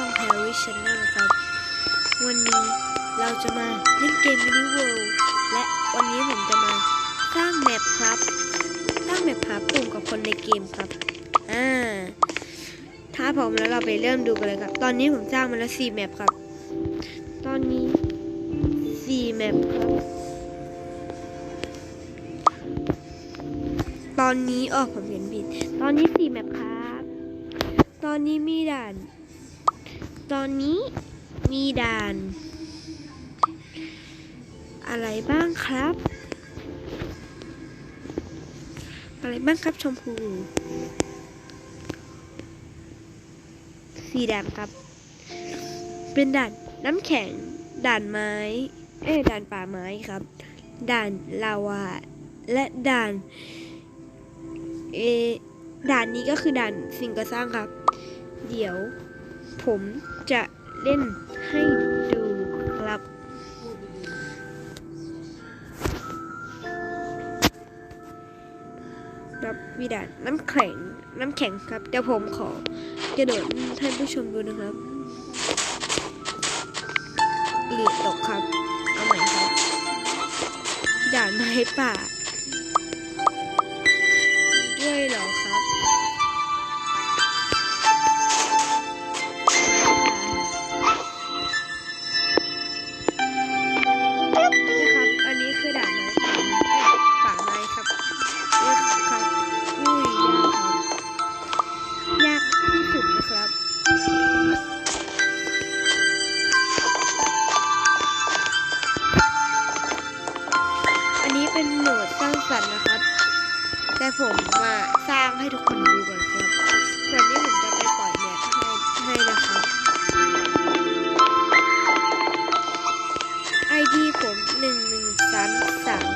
ช่อง Harry Channel ครับ วันนี้เราจะมาเล่นเกม Mini World และวันนี้ผมจะมาสร้างแมปครับ สร้างแมปหาปุ่มกับคนในเกมครับอ่าถ้าพร้อมแล้วเราไปเริ่มดูกันเลยครับ ตอนนี้ผมสร้างมาแล้ว4แมปครับ ตอนนี้4แมปครับ ตอนนี้อ๋อผมเห็นผิด ตอนนี้4แมปครับ ตอนนี้มีด่าน ตอนนี้มีด่าน อะไรบ้างครับ อะไรบ้างครับชมพูสี่ด่านครับ เป็นด่านน้ำแข็ง ด่านไม้ เอ้ด่านป่าไม้ครับ ด่านลาวา และด่าน เออด่านนี้ก็คือด่านสิ่งก่อสร้างครับ เดี๋ยว ผมจะเล่นให้ดูครับรับวิดานน้ำแข็ง น้ำแข็งครับ เดี๋ยวผมขอกระโดดให้ท่านผู้ชมดูนะครับหลีดตกครับ เอาใหม่ครับด่านไม้ป่าด้วยเหรอครับ เป็นโหมดสร้างสรรค์นะครับ แต่ผมมาสร้างให้ทุกคนดูก่อนครับก่อนที่ผมจะไปปล่อยแมปให้ให้นะครับไอดีผมหนึ่งหนึ่งสามสาม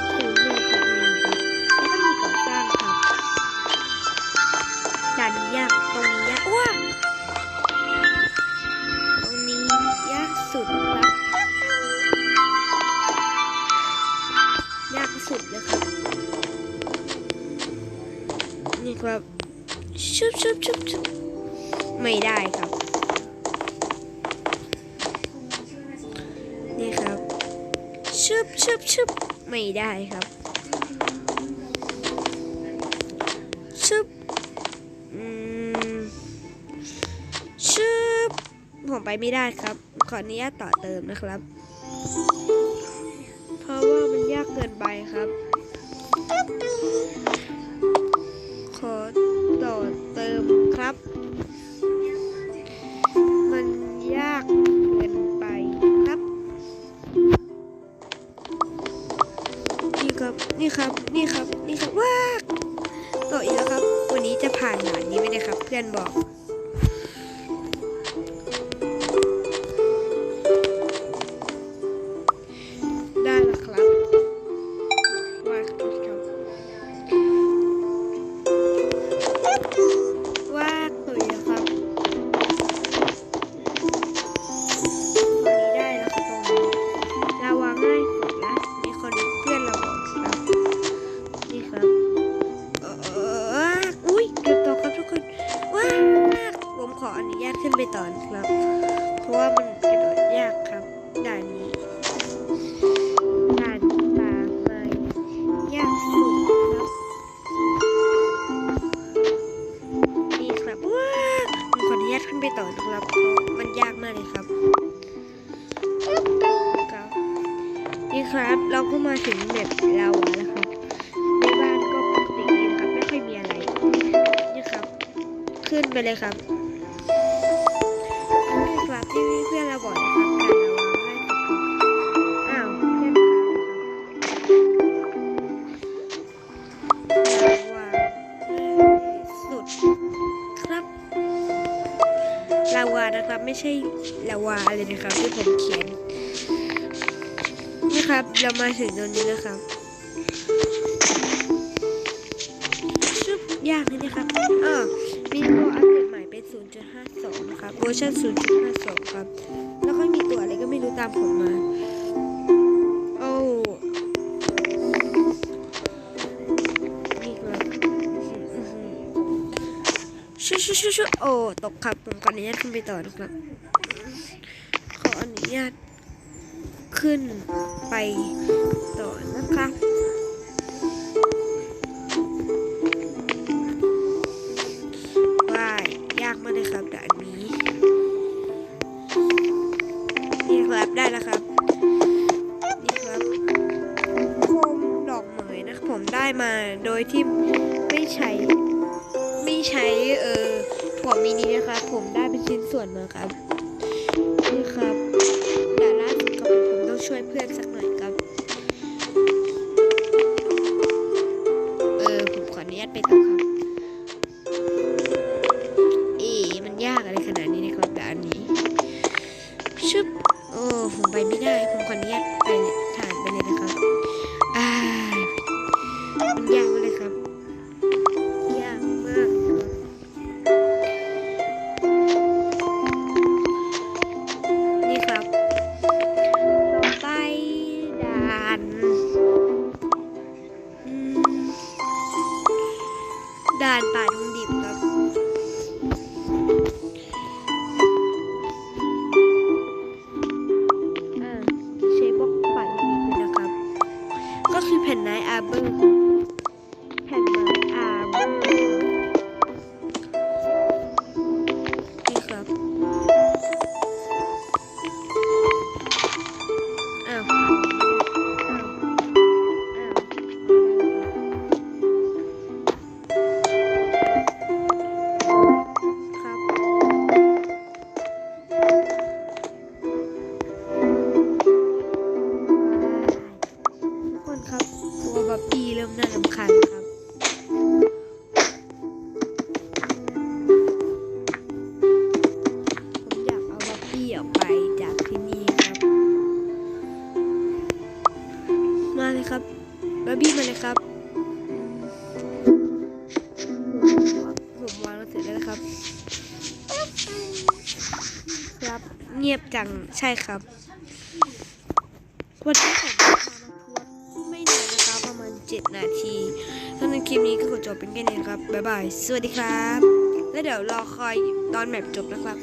ครับ ชุบชุบชุบชุบไม่ได้ครับ นี่ครับ ชุบชุบชุบไม่ได้ครับ ชุบชุบผมไปไม่ได้ครับ ขออนุญาตต่อเติมนะครับ เพราะว่ามันยากเกินไปครับ ครับ มันยากเกินไปครับ นี่ครับ นี่ครับ นี่ครับ นี่ครับ ว้าต่ออีกแล้วครับ วันนี้จะผ่านด่านนี้ไหมนะครับ เพื่อนบอก ขออนุญาตขึ้นไปต่อนะครับ เพราะว่ามันกระโดดยากครับด่านนี้ด่านป่าไม้ยากสุดครับนี่ครับว้าผมขออนุญาตขึ้นไปต่อนะครับเพราะมันยากมากเลยครับครับ นี่ครับเราก็มาถึงแบบลาวาแล้วครับในบ้านก็ปกติดีครับไม่ค่อยมีอะไรนี่ครับขึ้นไปเลยครับ รับที่เพื่อนเราบอกนะครับการลาวาง่ายสุดครับอ้าวเพื่อนครับลาวาสุดครับลาวานะครับไม่ใช่ลาวาอะไรนะครับที่ผมเขียนนะครับเรามาถึงตรงนี้แล้วครับชุบยากเลยนะครับอ่ามีตัวอัปเดต เป็น 0.52 นะครับเวอร์ชัน0.52 ครับ แล้วก็มีตัวอะไรก็ไม่รู้ตามผมมาโอ้นี่ครับชุชุชุชุโอ้ ตกครับ ผมขออนุญาตขึ้นไปต่อนะครับ ขออนุญาตขึ้นไปต่อนะครับ ได้มาโดยที่ไม่ใช้ไม่ใช้เอ่อถั่วมินินะครับ ผมได้เป็นชิ้นส่วนมาครับนี่ครับแต่ล่าสุดก็ผมต้องช่วยเพื่อนสักหน่อยครับ เออผมขออนุญาตไปต่อครับ ด่านด่านป่าดงดิบครับอ่าใช้บล็อกปั่นนี้นะครับ ก็คือแผ่นไนอาร์เบอร์ เลยครับบับบี้มาเลยครับ ผมวางหนังสือได้แล้วครับ ครับเงียบจังใช่ครับวันนี้ผมมาทัวร์ไม่นานนะครับประมาณ 7 นาทีถ้าในคลิปนี้ก็ขอจบเป็นแค่นี้ครับ บ๊ายบาย สวัสดีครับ แล้วเดี๋ยวรอคอยตอนแมปจบนะครับ